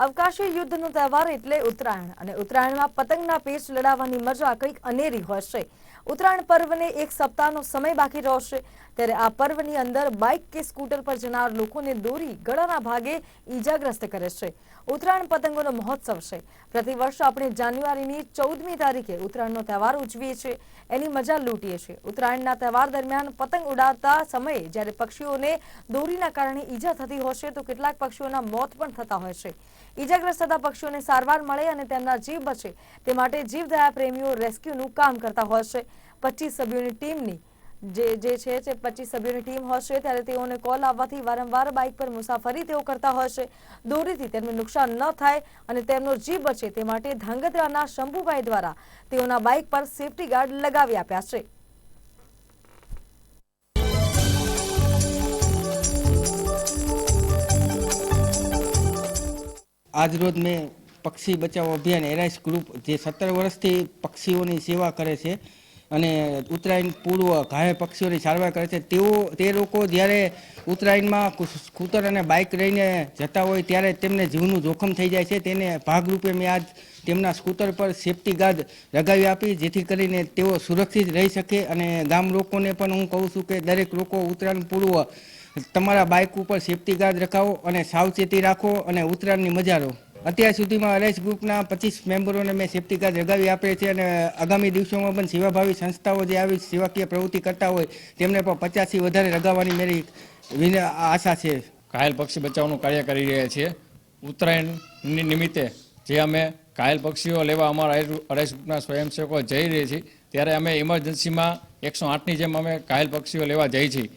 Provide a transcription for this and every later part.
અવકાશી યુદ્ધનો તહેવાર એટલે ઉત્તરાયણ. અને ઉત્તરાયણમાં પતંગના પેચ લડાવવાની મજા કંઈક અનેરી હોય ઉત્તરાયણ પર્વને એક સપ્તાહનો સમય બાકી રહેશે. ત્યારે આ પર્વની અંદર બાઇક કે સ્કૂટર પર જનાર લોકોને દોરી ગળાના ભાગે ઈજાગ્રસ્ત કરે છે. ઉત્તરાયણ પતંગોનો મહોત્સવ છે. પ્રતિવર્ષ આપણે જાન્યુઆરીની ચૌદમી તારીખે ઉત્તરાયણનો તહેવાર ઉજવીએ છીએ. એની મજા લૂંટીએ છીએ. ઉત્તરાયણના તહેવાર દરમિયાન પતંગ ઉડાવતા સમયે જ્યારે પક્ષીઓને દોરીના કારણે ઈજા થતી હોય તો કેટલાક પક્ષીઓના મોત પણ થતા હોય છે. ઈજાગ્રસ્ત થતા પક્ષીઓને સારવાર મળે અને તેમના જીવ બચે તે માટે જીવદયા પ્રેમીઓ રેસ્ક્યુનું કામ કરતા હોય છે. પચીસ સભ્યોની ટીમની જે જે છે તે પચીસ સભ્યોની ટીમ હોય છે, ત્યારે તેઓને કોલ આવવાથી વારંવાર બાઇક પર મુસાફરી તેઓ કરતા હોય છે. દોરીથી તેમને નુકસાન ન થાય અને તેમનો જીવ બચે તે માટે ધાંગધ્રાના શંભુભાઈ દ્વારા તેઓના બાઇક પર સેફટી ગાર્ડ લગાવી આપ્યા છે. આજરોજ મેં પક્ષી બચાવો અભિયાન એરાઇસ ગ્રુપ, જે સત્તર વર્ષથી પક્ષીઓની સેવા કરે છે અને ઉત્તરાયણ પૂર્વ ઘાયલ પક્ષીઓની સારવાર કરે છે. તેઓ, તે લોકો જ્યારે ઉત્તરાયણમાં સ્કૂટર અને બાઇક લઈને જતા હોય ત્યારે તેમને જીવનું જોખમ થઈ જાય છે. તેને ભાગરૂપે મેં આજ તેમના સ્કૂટર પર સેફટી ગાર્ડ લગાવી આપી, જેથી કરીને તેઓ સુરક્ષિત રહી શકે અને ગામ લોકોને પણ હું કહું છું કે દરેક લોકો ઉત્તરાયણ પૂર્વ તમારા બાઇક ઉપર સેફટી ગાર્ડ રખાવો અને સાવચેતી રાખો અને ઉત્તરાયણની મજા લો. અત્યાર સુધીમાં અરેસ ગ્રુપના પચીસ મેમ્બરોને મેં સેફટી ગાર્ડ લગાવી આપે છે અને આગામી દિવસોમાં પણ સેવાભાવી સંસ્થાઓ જે આવી સેવાકીય પ્રવૃત્તિ કરતા હોય તેમને પણ પચાસથી વધારે લગાવવાની મારી આશા છે. ઘાયલ પક્ષી બચાવવાનું કાર્ય કરી રહ્યા છીએ. ઉત્તરાયણની નિમિત્તે જે અમે ઘાયલ પક્ષીઓ લેવા અમારા અરેસ ગ્રુપના સ્વયંસેવકો જઈ રહ્યા છીએ, ત્યારે અમે ઇમરજન્સીમાં એકસો આઠની જેમ અમે ઘાયલ પક્ષીઓ લેવા જઈ છીએ.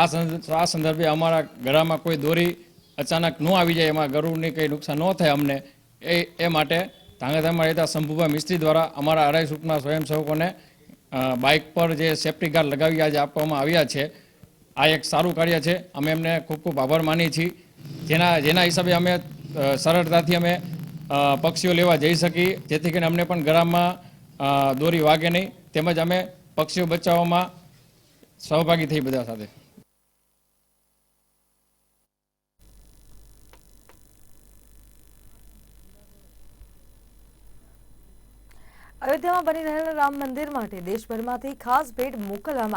આ સંદર્ભ આ સંદર્ભે અમારા ગળામાં કોઈ દોરી અચાનક ન આવી જાય, એમાં ગરુડની કંઈ નુકસાન ન થાય અમને, એ એ માટે ધાંગધ્રામાં રહેતા શંભુભાઈ મિસ્ત્રી દ્વારા અમારા અઢાઈ સૂટના સ્વયંસેવકોને બાઇક પર જે સેફટી ગાર્ડ લગાવી આજે આપવામાં આવ્યા છે, આ એક સારું કાર્ય છે. અમે એમને ખૂબ ખૂબ આભાર માનીએ છીએ. જેના જેના હિસાબે અમે સરળતાથી અમે પક્ષીઓ લેવા જઈ શકીએ જેથી કરીને અમને પણ ગળામાં દોરી વાગે નહીં. તેમજ અમે પક્ષીઓ બચાવવામાં સહભાગી થઈ બધા સાથે. અયોધ્યામાં બની રહેલા રામ મંદિર માટે દેશભરમાંથી ખાસ ભેટ મોકલવામાં